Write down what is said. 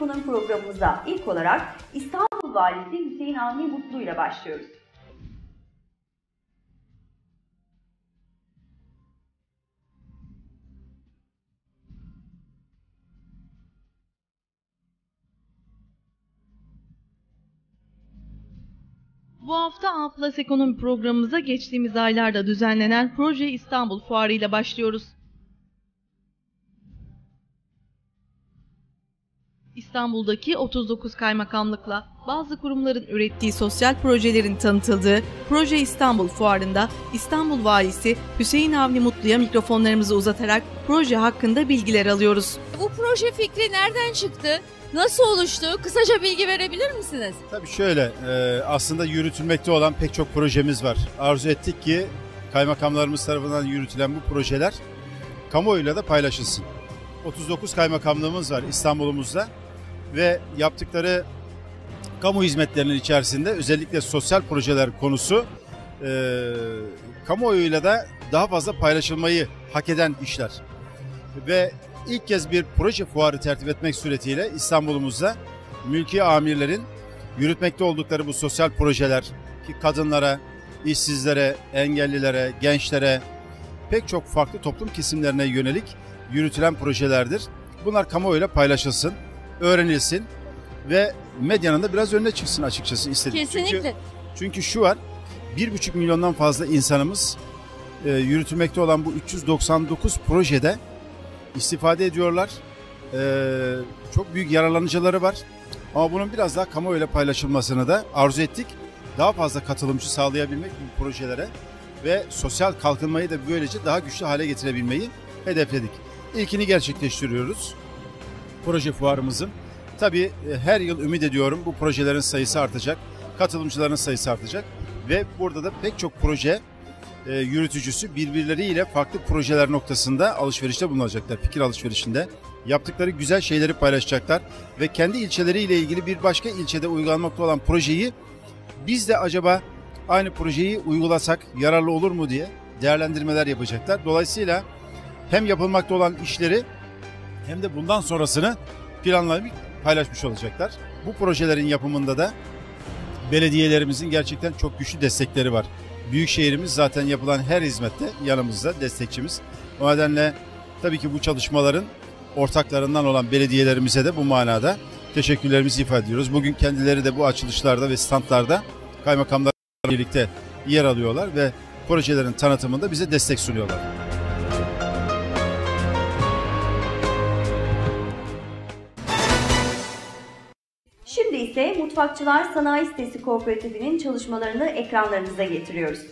Konum programımıza ilk olarak İstanbul Valisi Hüseyin Avni Mutlu ile başlıyoruz. Bu hafta Aflas Ekonomi programımıza geçtiğimiz aylarda düzenlenen Proje İstanbul Fuarı ile başlıyoruz. İstanbul'daki 39 kaymakamlıkla bazı kurumların ürettiği sosyal projelerin tanıtıldığı Proje İstanbul Fuarı'nda İstanbul Valisi Hüseyin Avni Mutlu'ya mikrofonlarımızı uzatarak proje hakkında bilgiler alıyoruz. Bu proje fikri nereden çıktı? Nasıl oluştu? Kısaca bilgi verebilir misiniz? Tabii şöyle, e, aslında yürütülmekte olan pek çok projemiz var. Arzu ettik ki kaymakamlarımız tarafından yürütülen bu projeler kamuoyuyla da paylaşılsın. 39 kaymakamlığımız var İstanbul'umuzda ve yaptıkları kamu hizmetlerinin içerisinde özellikle sosyal projeler konusu e, kamuoyuyla da daha fazla paylaşılmayı hak eden işler. Ve ilk kez bir proje fuarı tertip etmek suretiyle İstanbul'umuzda mülki amirlerin yürütmekte oldukları bu sosyal projeler ki kadınlara, işsizlere, engellilere, gençlere pek çok farklı toplum kesimlerine yönelik yürütülen projelerdir. Bunlar kamuoyuyla paylaşılsın, öğrenilsin ve medyanın da biraz önüne çıksın açıkçası istedik. Kesinlikle. Çünkü, çünkü şu var, 1,5 milyondan fazla insanımız e, yürütülmekte olan bu 399 projede istifade ediyorlar. E, çok büyük yararlanıcıları var. Ama bunun biraz daha kamuoyuyla paylaşılmasını da arzu ettik. Daha fazla katılımcı sağlayabilmek bu projelere ve sosyal kalkınmayı da böylece daha güçlü hale getirebilmeyi hedefledik. İlkini gerçekleştiriyoruz. Proje fuarımızın. Tabii e, her yıl ümit ediyorum bu projelerin sayısı artacak, katılımcıların sayısı artacak ve burada da pek çok proje e, yürütücüsü birbirleriyle farklı projeler noktasında alışverişte bulunacaklar, fikir alışverişinde. Yaptıkları güzel şeyleri paylaşacaklar ve kendi ilçeleriyle ilgili bir başka ilçede uygulanmakta olan projeyi biz de acaba aynı projeyi uygulasak yararlı olur mu diye değerlendirmeler yapacaklar. Dolayısıyla hem yapılmakta olan işleri hem de bundan sonrasını planlayıp paylaşmış olacaklar. Bu projelerin yapımında da belediyelerimizin gerçekten çok güçlü destekleri var. Büyükşehirimiz zaten yapılan her hizmette yanımızda destekçimiz. O nedenle tabii ki bu çalışmaların ortaklarından olan belediyelerimize de bu manada teşekkürlerimizi ifade ediyoruz. Bugün kendileri de bu açılışlarda ve standlarda kaymakamlarla birlikte yer alıyorlar ve projelerin tanıtımında bize destek sunuyorlar. Şimdi ise Mutfakçılar Sanayi Sitesi Kooperatifi'nin çalışmalarını ekranlarınıza getiriyoruz.